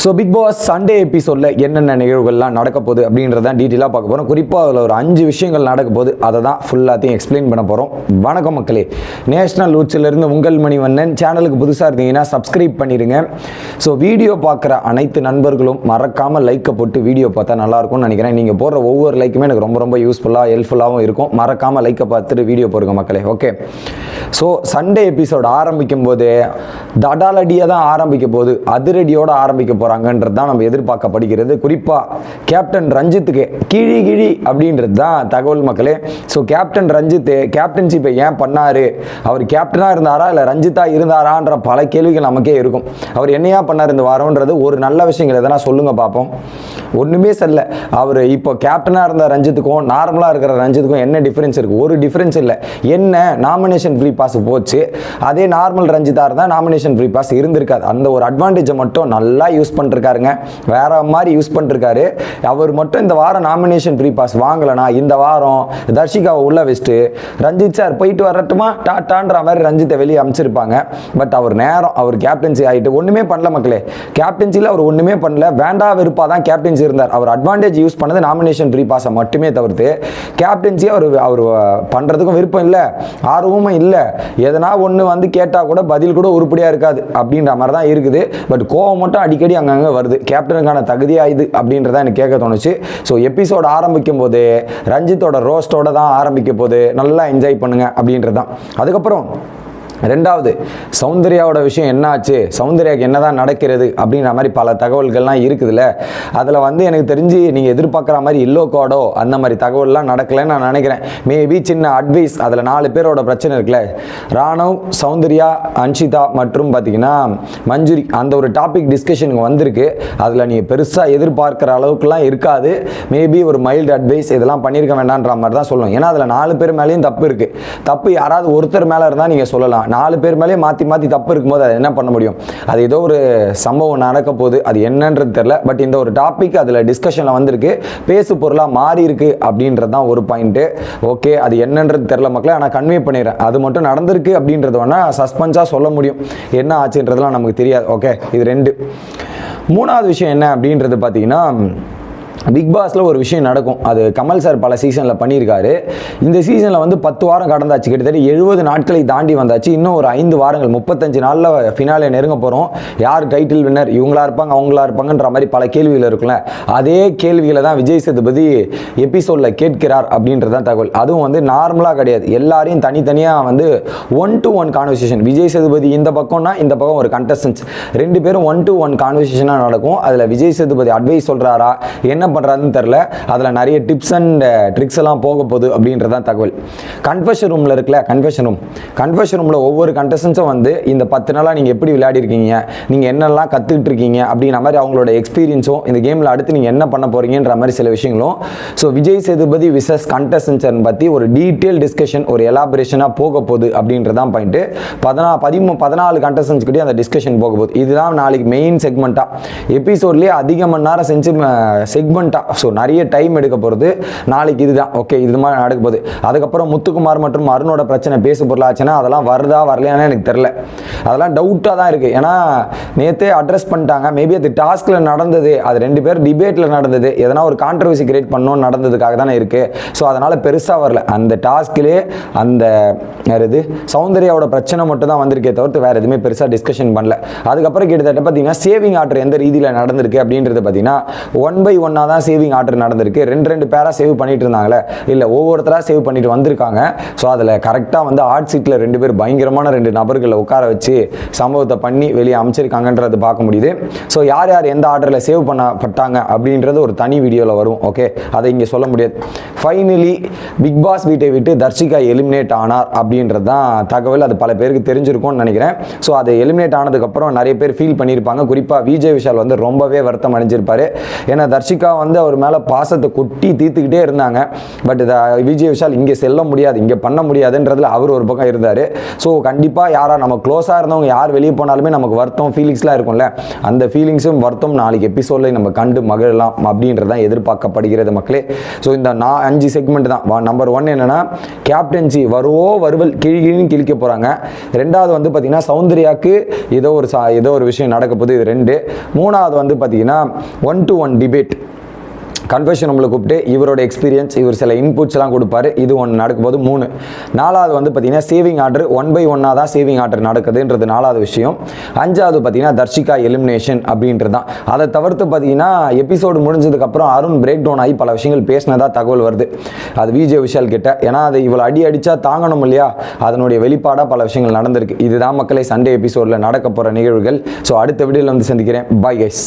So big pass Sunday எபிசோடில் என்னென்ன நிகழ்வுகள்லாம் நடக்க போகுது அப்படின்றதான் டீட்டெயிலாக பார்க்க போகிறோம் குறிப்பாக அதில் ஒரு அஞ்சு விஷயங்கள் நடக்க போகுது. அதை தான் ஃபுல்லாத்தையும் எக்ஸ்பிளைன் பண்ண போகிறோம் வணக்கம் மக்களே. நேஷனல் இருந்து உங்கள் மணிவண்ணன். சேனலுக்கு புதுசாக இருந்தீங்கன்னா சப்ஸ்கிரைப் பண்ணிடுங்க ஸோ வீடியோ பார்க்குற அனைத்து நண்பர்களும் மறக்காமல் லைக்கை போட்டு வீடியோ பார்த்தா நல்லாயிருக்கும்னு நினைக்கிறேன். நீங்கள் போடுற ஒவ்வொரு லைக்குமே எனக்கு ரொம்ப ரொம்ப யூஸ்ஃபுல்லாக ஹெல்ப்ஃபுல்லாகவும் இருக்கும். மறக்காமல் லைக்கை பார்த்துட்டு வீடியோ போடுங்க மக்களே. ஓகே ஸோ சண்டே எபிசோடு ஆரம்பிக்கும் போது தடாலடியாக தான் ஆரம்பிக்க போகுது. அதிரடியோடு ஆரம்பிக்க போகிறாங்கன்றது தான் நம்ம எதிர்பார்க்கப்படுகிறது. குறிப்பாக கேப்டன் ரஞ்சித்துக்கு கிழி கிழி அப்படின்றது தான் தகவல் மக்களே. ஸோ கேப்டன் ரஞ்சித் கேப்டன்ஷிப்பை ஏன் பண்ணார்? அவர் கேப்டனாக இருந்தாரா? இல்லை ரஞ்சித்தா இருந்தாரான்ற பல கேள்விகள் நமக்கே இருக்கும். அவர் என்னையா பண்ணார் இந்த வாரம்ன்றது ஒரு நல்ல விஷயங்கள் எதனா சொல்லுங்க பார்ப்போம் ஒன்றுமே சரியில்ல. அவர் இப்போ கேப்டனாக இருந்த ரஞ்சித்துக்கும் நார்மலாக இருக்கிற ரஞ்சித்துக்கும் என்ன டிஃப்ரென்ஸ் இருக்குது ஒரு டிஃப்ரென்ஸ் இல்லை. என்ன நாமினேஷன் ஃப்ரீ பாஸ் போச்சு. அதே நார்மல் ரஞ்சித்தாக இருந்தால் நாமினேஷன் ஃப்ரீ பாஸ் இருந்திருக்காது. அந்த ஒரு அட்வான்டேஜை மட்டும் நல்லா யூஸ் பண்ணிருக்காருங்க. வேற மாதிரி யூஸ் பண்ணிருக்காரு. அவர் மட்டும் இந்த வாரம் நாமினேஷன் ஃப்ரீ பாஸ் வாங்கலனா இந்த வாரம் தர்ஷிகாவை உள்ள வச்சுட்டு ரஞ்சித் சார் போயிட்டு வரட்டுமா? டாட்டான்ற மாதிரி ரஞ்சித்தை வெளியே அமைச்சிருப்பாங்க பட் அவர் நேரம் அவர் கேப்டன்சி ஆகிட்டு ஒன்றுமே பண்ணல மக்களே. கேப்டன்சியில் அவர் ஒன்றுமே பண்ணல. வேண்டா வெறுப்பாக தான் கேப்டன்சி இருந்தார். அவர் அட்வான்டேஜ் யூஸ் பண்ணது நாமினேஷன் ஃப்ரீ பாஸை மட்டுமே தவிர்த்து கேப்டன்சி அவர் அவர் பண்ணுறதுக்கும் விருப்பம் இல்லை. ஆர்வமும் இல்லை. எதனா ஒன்று வந்து கேட்டால் கூட பதில் கூட உருப்படியாக இருக்காது. அப்படின்ற மாதிரி தான் இருக்குது. பட் கோவம் மட்டும் அடிக்கடி அங்கங்கே வருது. கேப்டனுக்கான தகுதியாக இது அப்படின்றத எனக்கு கேட்க தோணுச்சு. ஸோ எபிசோட் ஆரம்பிக்கும் போது ரஞ்சித்தோட ரோஸ்டோட தான் ஆரம்பிக்க போது நல்லா என்ஜாய் பண்ணுங்க அப்படின்றது தான் அதுக்கப்புறம் ரெண்டாவது சௌந்தர்யாவோட விஷயம் என்ன ஆச்சு சௌந்தர்யாவுக்கு என்னதான் நடக்கிறது அப்படின்ற மாதிரி பல தகவல்கள்லாம் இருக்குதுல்ல. அதில் வந்து எனக்கு தெரிஞ்சு நீங்கள் எதிர்பார்க்குற மாதிரி இல்லோ கோடோ அந்த மாதிரி தகவல்லாம் நடக்கலைன்னு நான் நினைக்கிறேன். மேபி சின்ன அட்வைஸ் அதில் நாலு பேரோட பிரச்சனை இருக்குல்ல. ராணவ் சௌந்தர்யா அன்ஷிதா மற்றும் பார்த்தீங்கன்னா மஞ்சுரி அந்த ஒரு டாபிக் டிஸ்கஷனுக்கு வந்திருக்கு. அதில் நீங்கள் பெருசாக எதிர்பார்க்குற அளவுக்குலாம் இருக்காது. மேபி ஒரு மைல்டு அட்வைஸ் இதெல்லாம் பண்ணியிருக்க வேண்டான்ற மாதிரி தான் சொல்லணும். ஏன்னா அதில் நாலு பேர் மேலேயும் தப்பு இருக்குது தப்பு யாராவது ஒருத்தர் மேலே இருந்தால் நீங்கள் சொல்லலாம். நாலு பேர் மேலேயே மாற்றி மாற்றி தப்பு இருக்கும்போது அதை என்ன பண்ண முடியும்? அது ஏதோ ஒரு சம்பவம் நடக்க போகுது. அது என்னன்றது தெரில பட் இந்த ஒரு டாபிக் அதில் டிஸ்கஷனில் வந்திருக்கு. பேசு பொருளாக மாறி இருக்கு அப்படின்றது தான் ஒரு பாயிண்ட்டு ஓகே அது என்னன்றது தெரில மக்களை. ஆனால் கன்வே பண்ணிடுறேன். அது மட்டும் நடந்திருக்கு அப்படின்றது வேணால் சஸ்பென்ஸாக சொல்ல முடியும். என்ன ஆச்சுன்றதுலாம் நமக்கு தெரியாது. ஓகே இது ரெண்டு. மூணாவது விஷயம் என்ன அப்படின்றது பார்த்தீங்கன்னா பிக் பாஸில் ஒரு விஷயம் நடக்கும். அது கமல் சார் பல சீசனில் பண்ணியிருக்காரு. இந்த சீசனில் வந்து பத்து வாரம் கடந்தாச்சு. கிட்டத்தட்ட எழுபது நாட்களை தாண்டி வந்தாச்சு. இன்னும் ஒரு ஐந்து வாரங்கள் முப்பத்தஞ்சு நாளில் ஃபினாலே நெருங்க போகிறோம் யார் டைட்டில் வின்னர் இவங்களா இருப்பாங்க அவங்களா இருப்பாங்கன்ற மாதிரி பல கேள்விகள் இருக்குல்ல. அதே கேள்விகளை தான் விஜய் சேதுபதி எபிசோடில் கேட்கிறார் அப்படின்றது தான் தகவல். அதுவும் வந்து நார்மலாக கிடையாது. எல்லாரையும் தனித்தனியாக வந்து one to one conversation Vijay Sethupathi இந்த பக்கம்னா இந்த பக்கம் ஒரு கண்டஸ்டன்ஸ் ரெண்டு பேரும் ஒன் டு ஒன் கான்வர்சேஷனாக நடக்கும். அதில் விஜய் சேதுபதி அட்வைஸ் சொல்கிறாரா என்ன பண்ணுறாருன்னு தெரில அதில் நிறைய டிப்ஸ் அண்ட் ட்ரிக்ஸ் எல்லாம் போக போகுது அப்படின்றது தான் தகவல் கன்ஃபெஷன் ரூமில் இருக்குல்ல கன்ஃபெஷன் ரூம் கன்ஃபெஷன் ரூமில் ஒவ்வொரு கண்டஸ்டன்ஸும் வந்து இந்த பத்து நாளாக நீங்கள் எப்படி விளையாடி இருக்கீங்க நீங்கள் என்னெல்லாம் கற்றுக்கிட்டு இருக்கீங்க அப்படின்ற மாதிரி அவங்களோட எக்ஸ்பீரியன்ஸும் இந்த கேமில் அடுத்து நீங்கள் என்ன பண்ண போகிறீங்கன்ற மாதிரி சில விஷயங்களும். So Vijay Sethupathi versus contestants பற்றி ஒரு டீட்டெயில் டிஸ்கஷன் ஒரு எலாபரேஷனாக போக போகுது அப்படின்றது தான் பாயிண்ட்டு பதினா பதிமூ பதினாலு கண்டஸ்டன்ஸ் கிட்டே அந்த டிஸ்கஷன் போக போகுது. இதுதான் நாளைக்கு மெயின் செக்மெண்ட்டாக எபிசோட்லேயே அதிக மணி நேரம் செஞ்சு செக்மெண்ட் மூமெண்ட்டாக ஸோ நிறைய டைம் எடுக்க போகிறது நாளைக்கு இதுதான். ஓகே இது மாதிரி நடக்க போகுது. அதுக்கப்புறம் முத்துக்குமார் மற்றும் அருணோட பிரச்சனை பேசு பொருளாச்சுன்னா அதெல்லாம் வருதா வரலையானு எனக்கு தெரில அதெல்லாம் டவுட்டாக தான் இருக்குது ஏன்னா நேற்றே அட்ரஸ் பண்ணிட்டாங்க. மேபி அது டாஸ்கில் நடந்தது. அது ரெண்டு பேர் டிபேட்டில் நடந்தது. எதனா ஒரு கான்ட்ரவர்சி கிரியேட் பண்ணணும்னு நடந்ததுக்காக தானே இருக்குது ஸோ அதனால் பெருசாக வரல. அந்த டாஸ்கிலே அந்த இது சௌந்தர்யாவோட பிரச்சனை மட்டும் தான் வந்திருக்கே தவிர்த்து வேறு எதுவுமே பெருசாக டிஸ்கஷன் பண்ணல. அதுக்கப்புறம் கிட்டத்தட்ட பார்த்தீங்கன்னா சேவிங் ஆர்டர் எந்த ரீதியில் நடந்திருக்கு அப்படின்றது பார்த்தீங்கன்னா ஒன் பை ஒன்னாக தான் சேவிங் ஆர்டர் நடந்திருக்கு. ரெண்டு ரெண்டு பேராக சேவ் பண்ணிட்டு இருந்தாங்களே. இல்லை ஒவ்வொருத்தராக சேவ் பண்ணிட்டு வந்திருக்காங்க. ஸோ அதில் கரெக்டாக வந்து ஆர்ட் சீட்டில் ரெண்டு பேர் பயங்கரமான ரெண்டு நபர்களை உட்கார வச்சு சம்பவத்தை பண்ணி வெளியே அமைச்சிருக்காங்கன்றது பார்க்க முடியுது. ஸோ யார் யார் எந்த ஆர்டரில் சேவ் பண்ணப்பட்டாங்க அப்படின்றது ஒரு தனி வீடியோவில் வரும். ஓகே அதை இங்கே சொல்ல முடியாது. ஃபைனலி பிக் பாஸ் வீட்டை விட்டு தர்ஷிகா எலிமினேட் ஆனார் அப்படின்றது தான் தகவல். அது பல பேருக்கு தெரிஞ்சிருக்கும்னு நினைக்கிறேன். ஸோ அது எலிமினேட் ஆனதுக்கப்புறம் நிறைய பேர் ஃபீல் பண்ணியிருப்பாங்க. குறிப்பாக விஜய் விஷால் வந்து ரொம்பவே வருத்தம் அடைஞ்சிருப்பாரு. ஏன்னா தர்ஷிகா வந்து அவர் மேலே பாசத்தை கொட்டி தீர்த்துக்கிட்டே இருந்தாங்க. பட் இதை விஜய் விஷால் இங்கே செல்ல முடியாது இங்கே பண்ண முடியாதுன்றதுல அவர் ஒரு பக்கம் இருந்தார். ஸோ கண்டிப்பாக யாராக நம்ம க்ளோஸாக இருந்தவங்க யார் வெளியே போனாலுமே நமக்கு வருத்தம் ஃபீலிங்ஸ்லாம் இருக்கும்ல. அந்த ஃபீலிங்ஸும் வருத்தம் நாளைக்கு எபிசோடில் நம்ம கண்டு மகிழலாம் அப்படின்றதான் எதிர்பார்க்கப்படுகிறது மக்களே. ஸோ இந்த நான் அஞ்சு செக்மெண்ட் தான். நம்பர் ஒன் என்னென்னா கேப்டன்சி வருவோ வருவல் கிழிகிழின்னு கிழிக்க போகிறாங்க ரெண்டாவது வந்து பார்த்தீங்கன்னா சௌந்தர்யாக்கு ஏதோ ஒரு சா ஏதோ ஒரு விஷயம் நடக்க போகுது இது ரெண்டு. மூணாவது வந்து பார்த்தீங்கன்னா one to one debate confession நம்மளை கூப்பிட்டு இவரோட எக்ஸ்பீரியன்ஸ் இவர் சில இன்புட்ஸ்லாம் கொடுப்பாரு. இது ஒன்று நடக்கும்போது மூணு. நாலாவது வந்து பார்த்தீங்கன்னா சேவிங் ஆர்டர் ஒன் பை ஒன்னாக தான் சேவிங் ஆர்டர் நடக்குதுன்றது நாலாவது விஷயம். அஞ்சாவது பார்த்தீங்கன்னா தர்ஷிகா எலிமினேஷன் அப்படின்றது தான் அதை தவிர்த்து பார்த்தீங்கன்னா எபிசோடு முடிஞ்சதுக்கப்புறம் அருண் பிரேக் டவுன் ஆகி பல விஷயங்கள் பேசினதா தகவல் வருது. அது விஜய் விஷால் கிட்ட. ஏன்னா அது இவ்வளோ அடி அடித்தா தாங்கணும் இல்லையா? அதனுடைய வெளிப்பாடாக பல விஷயங்கள் நடந்திருக்கு. இதுதான் மக்களை சண்டே எபிசோடில் நடக்க போகிற நிகழ்வுகள். ஸோ அடுத்த வீடியோவில் வந்து சந்திக்கிறேன். Bye guys